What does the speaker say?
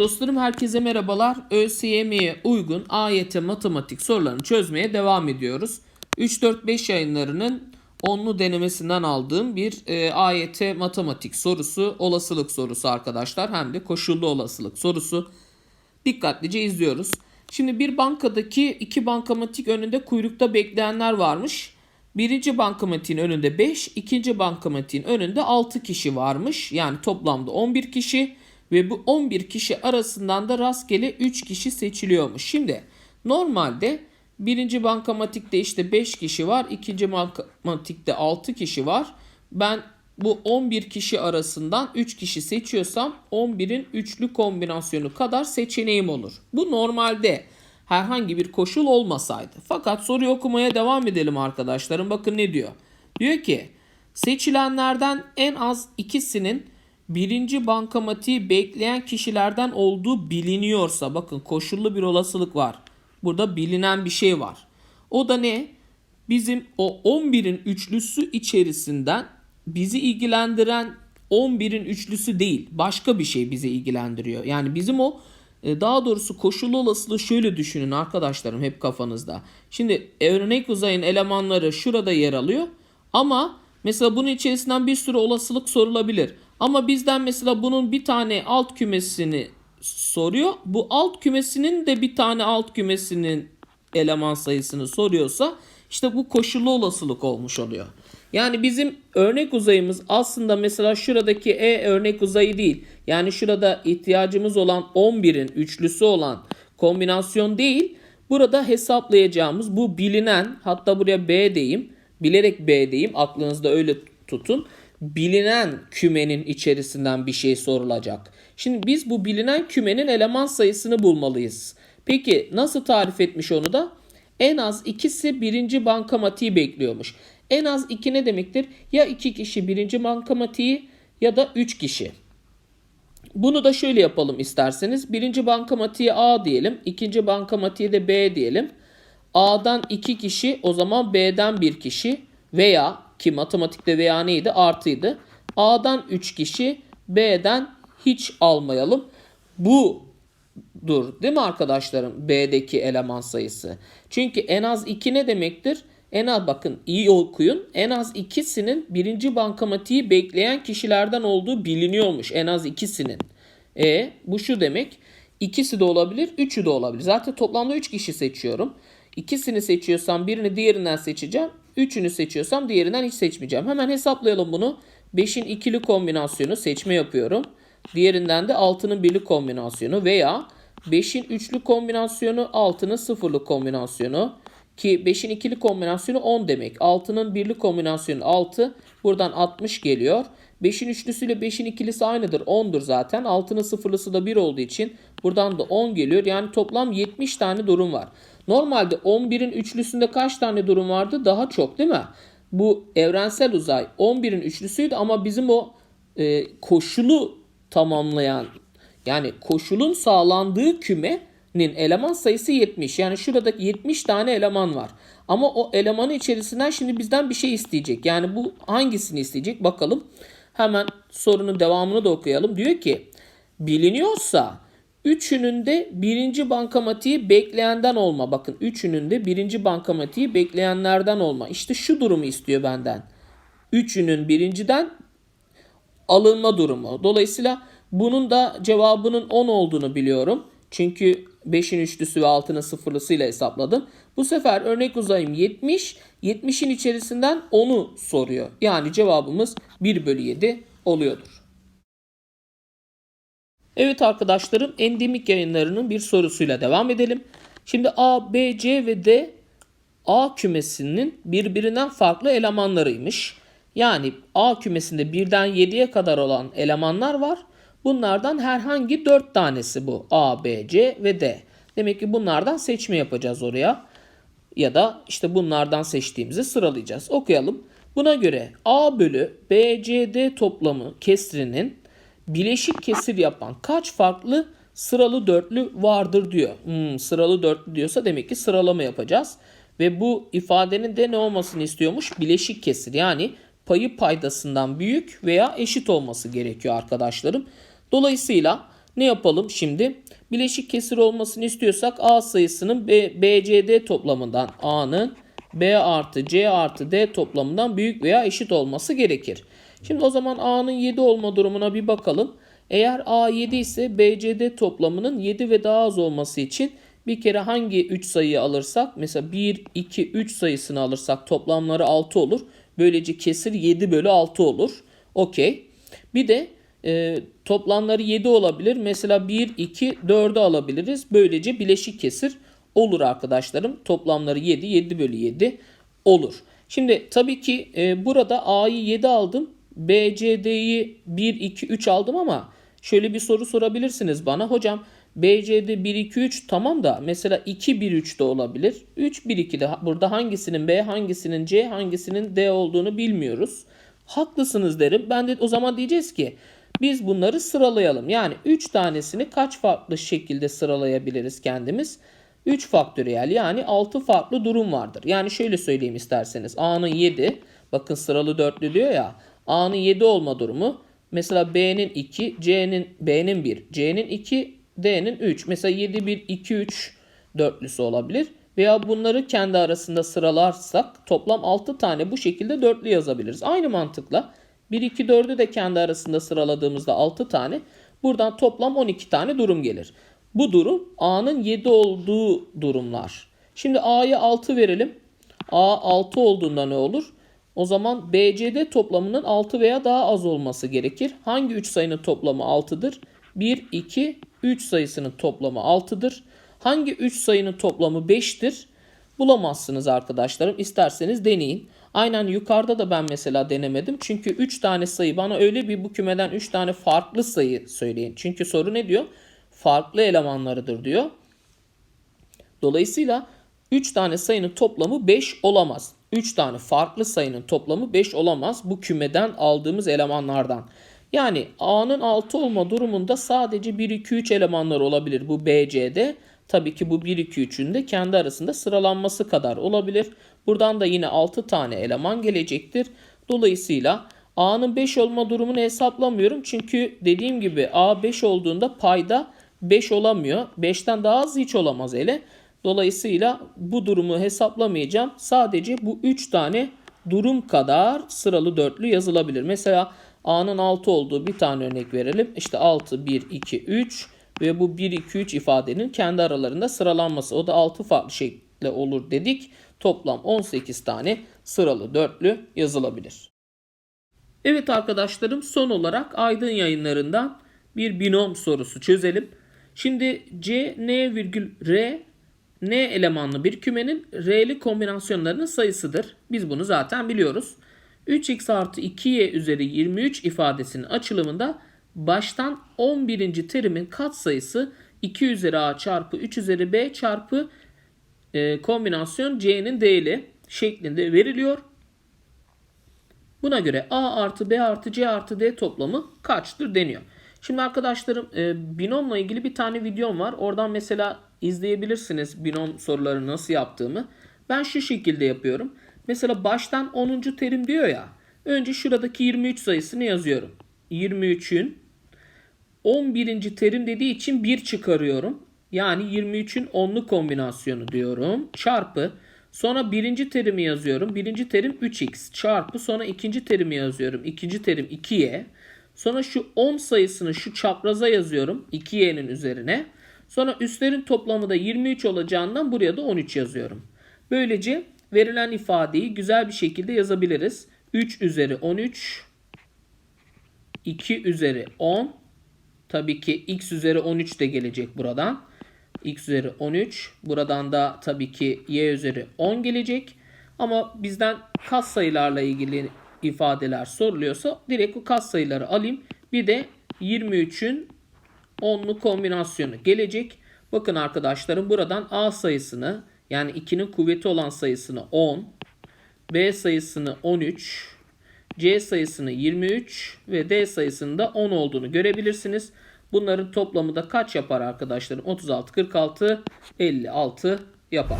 dostlarım herkese merhabalar. ÖSYM'ye uygun AYT matematik sorularını çözmeye devam ediyoruz. 3-4-5 yayınlarının onlu denemesinden aldığım bir e, AYT matematik sorusu, olasılık sorusu arkadaşlar. Hem de koşullu olasılık sorusu. Dikkatlice izliyoruz. Şimdi bir bankadaki iki bankamatik önünde kuyrukta bekleyenler varmış. Birinci bankamatiğin önünde 5, ikinci bankamatiğin önünde 6 kişi varmış. Yani toplamda 11 kişi ve bu 11 kişi arasından da rastgele 3 kişi seçiliyormuş. Şimdi normalde birinci bankamatikte işte 5 kişi var, ikinci bankamatikte 6 kişi var. Ben bu 11 kişi arasından 3 kişi seçiyorsam 11'in üçlü kombinasyonu kadar seçeneğim olur. Bu normalde herhangi bir koşul olmasaydı. Fakat soruyu okumaya devam edelim arkadaşlarım. Bakın ne diyor. Diyor ki seçilenlerden en az ikisinin birinci bankamatiği bekleyen kişilerden olduğu biliniyorsa bakın koşullu bir olasılık var. Burada bilinen bir şey var. O da ne? Bizim o 11'in üçlüsü içerisinden bizi ilgilendiren 11'in üçlüsü değil. Başka bir şey bizi ilgilendiriyor. Yani bizim o e, daha doğrusu koşullu olasılığı şöyle düşünün arkadaşlarım hep kafanızda. Şimdi örnek uzayın elemanları şurada yer alıyor. Ama mesela bunun içerisinden bir sürü olasılık sorulabilir. Ama bizden mesela bunun bir tane alt kümesini soruyor. Bu alt kümesinin de bir tane alt kümesinin eleman sayısını soruyorsa işte bu koşullu olasılık olmuş oluyor. Yani bizim örnek uzayımız aslında mesela şuradaki E örnek uzayı değil. Yani şurada ihtiyacımız olan 11'in üçlüsü olan kombinasyon değil. Burada hesaplayacağımız bu bilinen hatta buraya B diyeyim. Bilerek B diyeyim aklınızda öyle tutun. Bilinen kümenin içerisinden bir şey sorulacak. Şimdi biz bu bilinen kümenin eleman sayısını bulmalıyız. Peki nasıl tarif etmiş onu da? En az ikisi birinci bankamatiği bekliyormuş. En az 2 ne demektir? Ya 2 kişi birinci bankamatiği ya da 3 kişi. Bunu da şöyle yapalım isterseniz. Birinci bankamatiğe A diyelim. ikinci bankamatiğe de B diyelim. A'dan 2 kişi o zaman B'den 1 kişi veya ki matematikte veya neydi artıydı. A'dan 3 kişi B'den hiç almayalım. Bu dur değil mi arkadaşlarım B'deki eleman sayısı. Çünkü en az 2 ne demektir? En az bakın iyi okuyun. En az ikisinin birinci bankamatiği bekleyen kişilerden olduğu biliniyormuş. En az ikisinin. E bu şu demek. İkisi de olabilir, üçü de olabilir. Zaten toplamda üç kişi seçiyorum. İkisini seçiyorsam birini diğerinden seçeceğim. Üçünü seçiyorsam diğerinden hiç seçmeyeceğim. Hemen hesaplayalım bunu. 5'in ikili kombinasyonu seçme yapıyorum. Diğerinden de 6'nın birli kombinasyonu veya 5'in üçlü kombinasyonu 6'nın sıfırlı kombinasyonu. Ki 5'in ikili kombinasyonu 10 demek. 6'nın birli kombinasyonu 6. Buradan 60 geliyor. 5'in üçlüsüyle 5'in ikilisi aynıdır. 10'dur zaten. 6'nın sıfırlısı da 1 olduğu için buradan da 10 geliyor. Yani toplam 70 tane durum var. Normalde 11'in üçlüsünde kaç tane durum vardı? Daha çok değil mi? Bu evrensel uzay 11'in üçlüsüydü ama bizim o e, koşulu tamamlayan yani koşulun sağlandığı küme nin eleman sayısı 70. Yani şurada 70 tane eleman var. Ama o elemanın içerisinden şimdi bizden bir şey isteyecek. Yani bu hangisini isteyecek bakalım. Hemen sorunun devamını da okuyalım. Diyor ki biliniyorsa üçünün de birinci bankamatiği bekleyenden olma. Bakın üçünün de birinci bankamatiği bekleyenlerden olma. İşte şu durumu istiyor benden. Üçünün birinciden alınma durumu. Dolayısıyla bunun da cevabının 10 olduğunu biliyorum. Çünkü 5'in üçlüsü ve 6'nın sıfırlısıyla hesapladım. Bu sefer örnek uzayım 70. 70'in içerisinden 10'u soruyor. Yani cevabımız 1 bölü 7 oluyordur. Evet arkadaşlarım endemik yayınlarının bir sorusuyla devam edelim. Şimdi A, B, C ve D A kümesinin birbirinden farklı elemanlarıymış. Yani A kümesinde 1'den 7'ye kadar olan elemanlar var. Bunlardan herhangi 4 tanesi bu. A, B, C ve D. Demek ki bunlardan seçme yapacağız oraya. Ya da işte bunlardan seçtiğimizi sıralayacağız. Okuyalım. Buna göre A bölü B, C, D toplamı kesrinin bileşik kesir yapan kaç farklı sıralı dörtlü vardır diyor. Hmm, sıralı dörtlü diyorsa demek ki sıralama yapacağız. Ve bu ifadenin de ne olmasını istiyormuş? Bileşik kesir yani payı paydasından büyük veya eşit olması gerekiyor arkadaşlarım. Dolayısıyla Ne yapalım şimdi? Bileşik kesir olmasını istiyorsak A sayısının BCD toplamından A'nın B artı C artı D toplamından büyük veya eşit olması gerekir. Şimdi o zaman A'nın 7 olma durumuna bir bakalım. Eğer A 7 ise BCD toplamının 7 ve daha az olması için bir kere hangi 3 sayıyı alırsak mesela 1, 2, 3 sayısını alırsak toplamları 6 olur. Böylece kesir 7 bölü 6 olur. Okey. Bir de e, toplamları 7 olabilir. Mesela 1, 2, 4'ü alabiliriz. Böylece bileşik kesir olur arkadaşlarım. Toplamları 7, 7 bölü 7 olur. Şimdi tabii ki e, burada A'yı 7 aldım. B, C, D'yi 1, 2, 3 aldım ama şöyle bir soru sorabilirsiniz bana. Hocam BC'de 1, 2, 3 tamam da mesela 2, 1, 3 de olabilir. 3, 1, 2 de burada hangisinin B, hangisinin C, hangisinin D olduğunu bilmiyoruz. Haklısınız derim. Ben de o zaman diyeceğiz ki biz bunları sıralayalım. Yani 3 tanesini kaç farklı şekilde sıralayabiliriz kendimiz? 3 faktöriyel yani 6 farklı durum vardır. Yani şöyle söyleyeyim isterseniz. A'nın 7 bakın sıralı dörtlü diyor ya. A'nın 7 olma durumu mesela B'nin 2, C'nin B'nin 1, C'nin 2, D'nin 3. Mesela 7 1 2 3 dörtlüsü olabilir. Veya bunları kendi arasında sıralarsak toplam 6 tane bu şekilde dörtlü yazabiliriz. Aynı mantıkla 1 2 4'ü de kendi arasında sıraladığımızda 6 tane. Buradan toplam 12 tane durum gelir. Bu durum A'nın 7 olduğu durumlar. Şimdi A'ya 6 verelim. A 6 olduğunda ne olur? O zaman BCD toplamının 6 veya daha az olması gerekir. Hangi 3 sayının toplamı 6'dır? 1, 2, 3 sayısının toplamı 6'dır. Hangi 3 sayının toplamı 5'tir? Bulamazsınız arkadaşlarım. İsterseniz deneyin. Aynen yukarıda da ben mesela denemedim. Çünkü 3 tane sayı bana öyle bir bu kümeden 3 tane farklı sayı söyleyin. Çünkü soru ne diyor? Farklı elemanlarıdır diyor. Dolayısıyla 3 tane sayının toplamı 5 olamaz. 3 tane farklı sayının toplamı 5 olamaz bu kümeden aldığımız elemanlardan. Yani A'nın 6 olma durumunda sadece 1, 2, 3 elemanlar olabilir bu BC'de. Tabii ki bu 1, 2, 3'ün de kendi arasında sıralanması kadar olabilir. Buradan da yine 6 tane eleman gelecektir. Dolayısıyla A'nın 5 olma durumunu hesaplamıyorum. Çünkü dediğim gibi A 5 olduğunda payda 5 olamıyor. 5'ten daha az hiç olamaz ele. Dolayısıyla bu durumu hesaplamayacağım. Sadece bu 3 tane durum kadar sıralı dörtlü yazılabilir. Mesela A'nın 6 olduğu bir tane örnek verelim. İşte 6, 1, 2, 3 ve bu 1, 2, 3 ifadenin kendi aralarında sıralanması. O da 6 farklı şekilde olur dedik. Toplam 18 tane sıralı dörtlü yazılabilir. Evet arkadaşlarım son olarak Aydın yayınlarından bir binom sorusu çözelim. Şimdi C, N virgül R N elemanlı bir kümenin R'li kombinasyonlarının sayısıdır. Biz bunu zaten biliyoruz. 3x artı 2y üzeri 23 ifadesinin açılımında baştan 11. terimin katsayısı 2 üzeri a çarpı 3 üzeri b çarpı e, kombinasyon c'nin değili şeklinde veriliyor. Buna göre a artı b artı c artı d toplamı kaçtır deniyor. Şimdi arkadaşlarım e, binomla ilgili bir tane videom var. Oradan mesela izleyebilirsiniz binom soruları nasıl yaptığımı. Ben şu şekilde yapıyorum. Mesela baştan 10. terim diyor ya. Önce şuradaki 23 sayısını yazıyorum. 23'ün 11. terim dediği için 1 çıkarıyorum. Yani 23'ün 10'lu kombinasyonu diyorum. Çarpı sonra birinci terimi yazıyorum. Birinci terim 3x çarpı sonra ikinci terimi yazıyorum. İkinci terim 2y. Sonra şu 10 sayısını şu çapraza yazıyorum 2y'nin üzerine. Sonra üstlerin toplamı da 23 olacağından buraya da 13 yazıyorum. Böylece verilen ifadeyi güzel bir şekilde yazabiliriz. 3 üzeri 13 2 üzeri 10 tabii ki x üzeri 13 de gelecek buradan. x üzeri 13 buradan da tabii ki y üzeri 10 gelecek. Ama bizden kas sayılarla ilgili ifadeler soruluyorsa direkt bu kas sayıları alayım. Bir de 23'ün 10'lu kombinasyonu gelecek. Bakın arkadaşlarım buradan A sayısını yani 2'nin kuvveti olan sayısını 10, B sayısını 13, C sayısını 23 ve D sayısının da 10 olduğunu görebilirsiniz. Bunların toplamı da kaç yapar arkadaşlarım? 36, 46, 56 yapar.